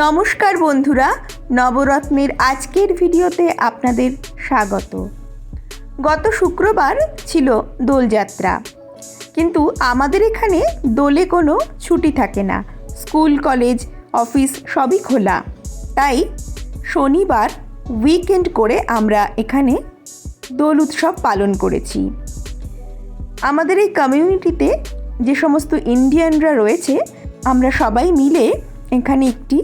নমস্কার বন্ধুরা, নবরত্নের আজকের ভিডিওতে আপনাদের স্বাগত। গত শুক্রবার ছিল দোলযাত্রা, কিন্তু আমাদের এখানে দোলে কোনো ছুটি থাকে না। স্কুল, কলেজ, অফিস সবই খোলা। তাই শনিবার উইকেন্ড করে আমরা এখানে দোল উৎসব পালন করেছি। আমাদের এই কমিউনিটিতে যে সমস্ত ইন্ডিয়ানরা রয়েছে, আমরা সবাই মিলে এখানে একটি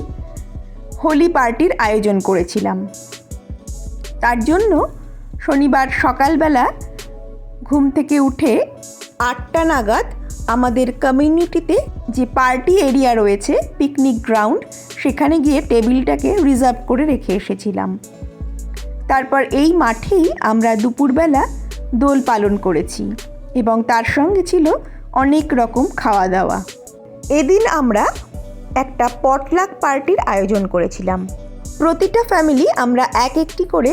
হোলি পার্টির আয়োজন করেছিলাম। তার জন্য শনিবার সকালবেলা ঘুম থেকে উঠে আটটা নাগাদ আমাদের কমিউনিটিতে যে পার্টি এরিয়া রয়েছে, পিকনিক গ্রাউন্ড, সেখানে গিয়ে টেবিলটাকে রিজার্ভ করে রেখে এসেছিলাম। তারপর এই মাঠেই আমরা দুপুরবেলা দোল পালন করেছি এবং তার সঙ্গে ছিল অনেক রকম খাওয়া দাওয়া। এদিন আমরা একটা পটলাক পার্টির আয়োজন করেছিলাম। প্রতিটা ফ্যামিলি আমরা এক একটি করে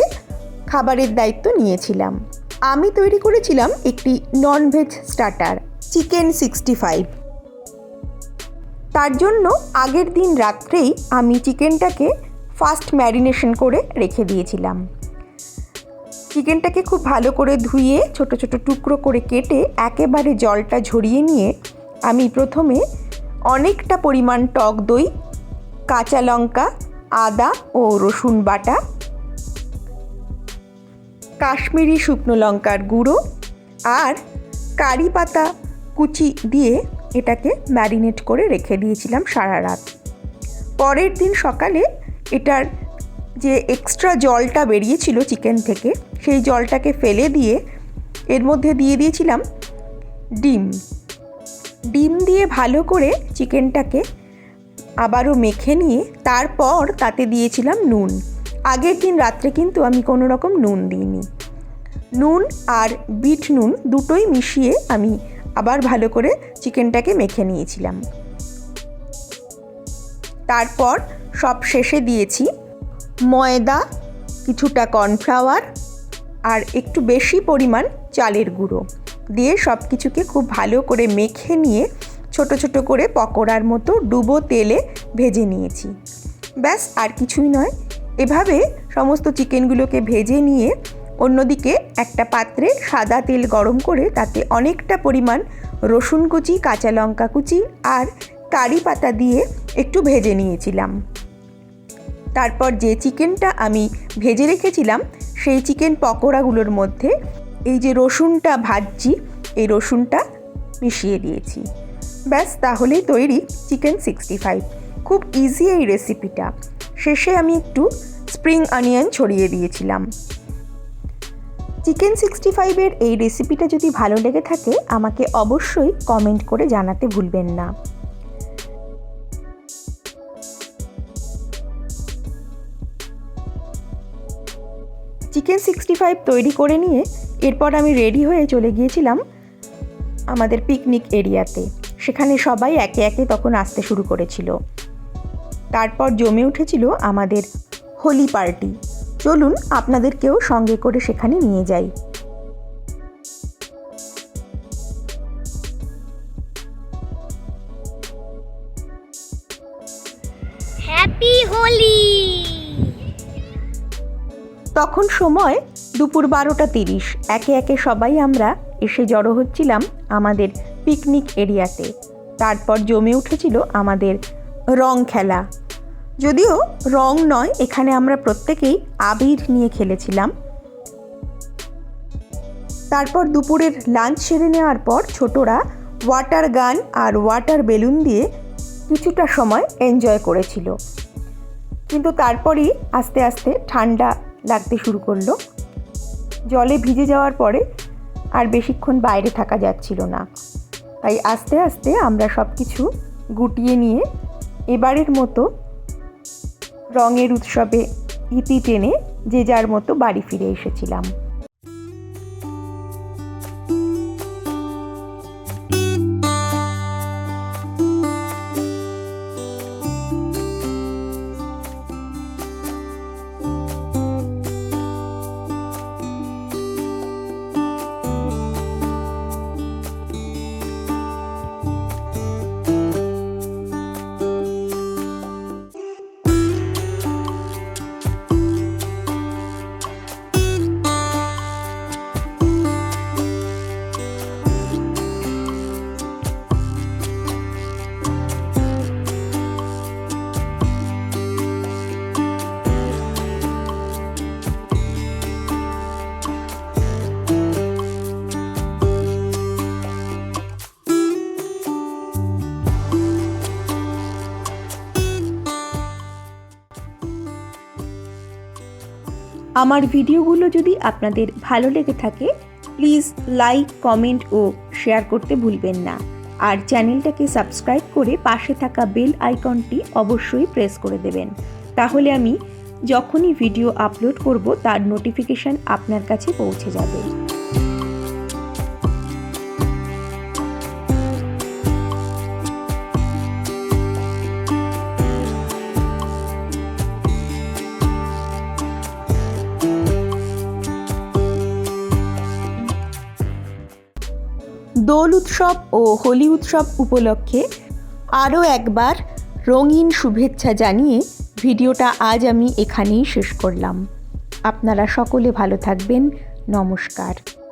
খাবারের দায়িত্ব নিয়েছিলাম। আমি তৈরি করেছিলাম একটি non veg starter chicken sixty five তার জন্য আগের দিন রাত্রেই আমি চিকেনটাকে ফার্স্ট ম্যারিনেশন করে রেখে দিয়েছিলাম। চিকেনটাকে খুব ভালো করে ধুয়ে, ছোট ছোট টুকরো করে কেটে, একেবারে জলটা ঝরিয়ে নিয়ে আমি প্রথমে অনেকটা পরিমাণ টক দই, কাঁচা লঙ্কা, আদা ও রসুন বাটা, কাশ্মীরি শুকনো লঙ্কার গুঁড়ো আর কারি পাতা কুচি দিয়ে এটাকে ম্যারিনেট করে রেখে দিয়েছিলাম সারা রাত। পরের দিন সকালে এটার যে এক্সট্রা জলটা বেরিয়েছিল চিকেন থেকে, সেই জলটাকে ফেলে দিয়ে এর মধ্যে দিয়ে দিয়েছিলাম ডিম। ডিম দিয়ে ভালো করে চিকেনটাকে আবারও মেখে নিয়ে তারপর তাতে দিয়েছিলাম নুন। আগের দিন রাত্রে কিন্তু আমি কোনো রকম নুন দিইনি। নুন আর বিট নুন দুটোই মিশিয়ে আমি আবার ভালো করে চিকেনটাকে মেখে নিয়েছিলাম। তারপর সব শেষে দিয়েছি ময়দা, কিছুটা কর্নফ্লাওয়ার আর একটু বেশি পরিমাণ চালের গুঁড়ো। দিয়ে সব কিছুকে খুব ভালো করে মেখে নিয়ে ছোট ছোট করে পকোড়ার মতো ডুবো তেলে ভেজে নিয়েছি। ব্যাস, আর কিছুই নয়। এভাবে সমস্ত চিকেনগুলোকে ভেজে নিয়ে অন্যদিকে একটা পাত্রে সাদা তেল গরম করে তাতে অনেকটা পরিমাণ রসুন কুচি, কাঁচা লঙ্কা কুচি আর কারি পাতা দিয়ে একটু ভেজে নিয়েছিলাম। তারপর যে চিকেনটা আমি ভেজে রেখেছিলাম, সেই চিকেন পকোড়াগুলোর মধ্যে এই যে রসুনটা ভাজছি, এই রসুনটা মিশিয়ে দিয়েছি। ব্যাস, তাহলেই তৈরি চিকেন সিক্সটি ফাইভ। খুব ইজি এই রেসিপিটা শেষে আমি একটু স্প্রিং অনিয়ন ছড়িয়ে দিয়েছিলাম। চিকেন সিক্সটি ফাইভের এই রেসিপিটা যদি ভালো লেগে থাকে, আমাকে অবশ্যই কমেন্ট করে জানাতে ভুলবেন না। চিকেন সিক্সটি ফাইভ তৈরি করে নিয়ে এরপর আমি রেডি হয়ে চলে গিয়েছিলাম আমাদের পিকনিক এরিয়াতে। সেখানে সবাই একে একে তখন আসতে শুরু করেছিল। তারপর জমে উঠেছিল আমাদের হোলি পার্টি। চলুন আপনাদেরকেও সঙ্গে করে সেখানে নিয়ে যাই। হ্যাপি হোলি! তখন সময় দুপুর বারোটা তিরিশ। একে একে সবাই আমরা এসে জড়ো হচ্ছিলাম আমাদের পিকনিক এরিয়াতে। তারপর জমে উঠেছিল আমাদের রং খেলা। যদিও রং নয়, এখানে আমরা প্রত্যেকেই আবির নিয়ে খেলেছিলাম। তারপর দুপুরের লাঞ্চ সেরে নেওয়ার পর ছোটরা ওয়াটার গান আর ওয়াটার বেলুন দিয়ে কিছুটা সময় এনজয় করেছিল। কিন্তু তারপরেই আস্তে আস্তে ঠান্ডা লাগতে শুরু করল। জলে ভিজে যাওয়ার পরে আর বেশিক্ষণ বাইরে থাকা যাচ্ছিল না। তাই আস্তে আস্তে আমরা সব কিছু গুটিয়ে নিয়ে এবারের মতো রঙের উৎসবে ইতি টেনে যে যার মতো বাড়ি ফিরে এসেছিলাম। আমার ভিডিওগুলো যদি আপনাদের ভালো লেগে থাকে প্লিজ লাইক কমেন্ট ও শেয়ার করতে ভুলবেন না। আর চ্যানেলটাকে সাবস্ক্রাইব করে পাশে থাকা বেল আইকনটি অবশ্যই প্রেস করে দেবেন। তাহলে আমি যখনই ভিডিও আপলোড করব, তার নোটিফিকেশান আপনার কাছে পৌঁছে যাবে। দোল উৎসব ও হোলি উৎসব উপলক্ষে আরও একবার রঙিন শুভেচ্ছা জানিয়ে ভিডিওটা আজ আমি এখানেই শেষ করলাম। আপনারা সকলে ভালো থাকবেন। নমস্কার।